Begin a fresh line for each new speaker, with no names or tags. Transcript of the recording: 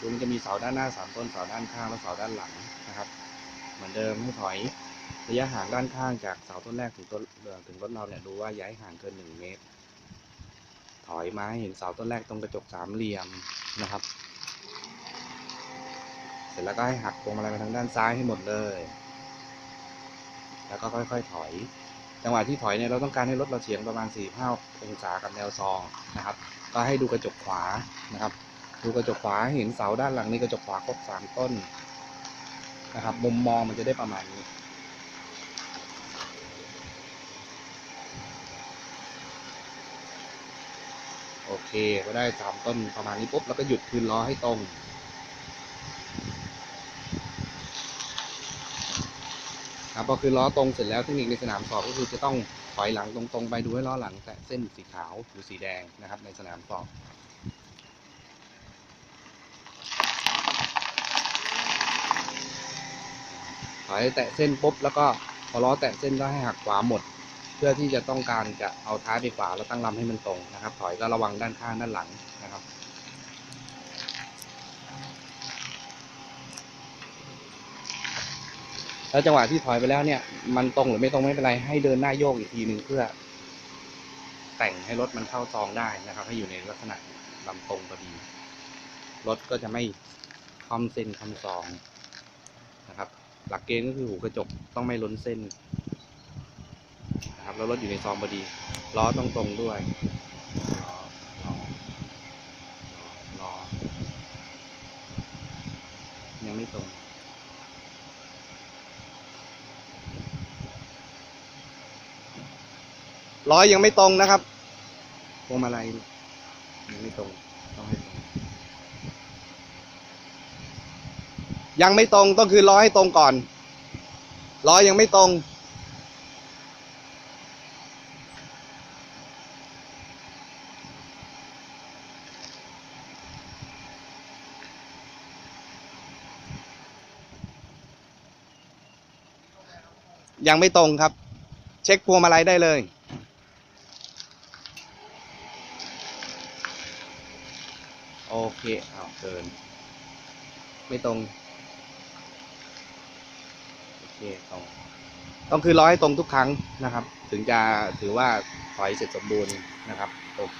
ดูมันจะมีเสาด้านหน้าสามต้น เสาด้านข้างและเสาด้านหลังนะครับ เหมือนเดิมให้ถอยระยะห่างด้านข้างจากเสาต้นแรกถึงต้นเอ่อถึงรถเราเนี่ยดูว่าย้ายห่างเกินหนึ่งเมตร ถอยมาให้เห็นเสาต้นแรกตรงกระจกสามเหลี่ยมนะครับ เสร็จแล้วก็ให้หักพวงมาลัยไปทางด้านซ้ายให้หมดเลย แล้วก็ค่อยๆถอย จังหวะที่ถอยเนี่ยเราต้องการให้รถเราเฉียงประมาณ45องศากับแนวซองนะครับ ก็ให้ดูกระจกขวานะครับ ดูกระจกขวาเห็นเสาด้านหลังนี่กระจกขวาครบสามต้นนะครับ มุมมองมันจะได้ประมาณนี้โอเคก็ได้สามต้นประมาณนี้ปุ๊บแล้วก็หยุดคืนล้อให้ตรงครับพอคือล้อตรงเสร็จแล้วเทคนิคในสนามสอบก็คือจะต้องถอยหลังตรงๆ ไปดูให้ล้อหลังแตะเส้นสีขาวหรือสีแดงนะครับในสนามสอบ อยแตะเส้นปุ๊บแล้วก็พอล้อแตะเส้นก็ให้หักขวาหมด เพื่อที่จะต้องการจะเอาท้ายไปขวาแล้วตั้งลำให้มันตรงนะครับ ถอยก็ระวังด้านข้างด้านหลังนะครับแล้วจังหวะที่ถอยไปแล้วเนี่ย มันตรงหรือไม่ตรงไม่เป็นไรให้เดินหน้าโยกอีกทีหนึ่งเพื่อ แต่งให้รถมันเข้าซองได้นะครับ ให้อยู่ในลักษณะลำตรงพอดีรถก็จะไม่คอมเส้นคอมซอง หลักเกณฑ์ก็คือหูกระจกต้องไม่ล้นเส้นนะครับแล้วรถอยู่ในซองพอดีล้อต้องตรงด้วยล้อล้อลอยังไม่ตรงร้อยยังไม่ตรงนะครับพวงมาลัยยังไม่ตรงต้องให้ตรง ยังไม่ตรงต้องคือร้อให้ตรงก่อนร้อยังไม่ตรง ยังไม่ตรงครับ เช็คพวงมาลัยได้เลยโอเค เอาเกิน ไม่ตรง เคตรงต้องคือร้อยตรงทุกครั้งนะครับ ถึงจะถือว่าถอยเสร็จสมบูรณ์นะครับ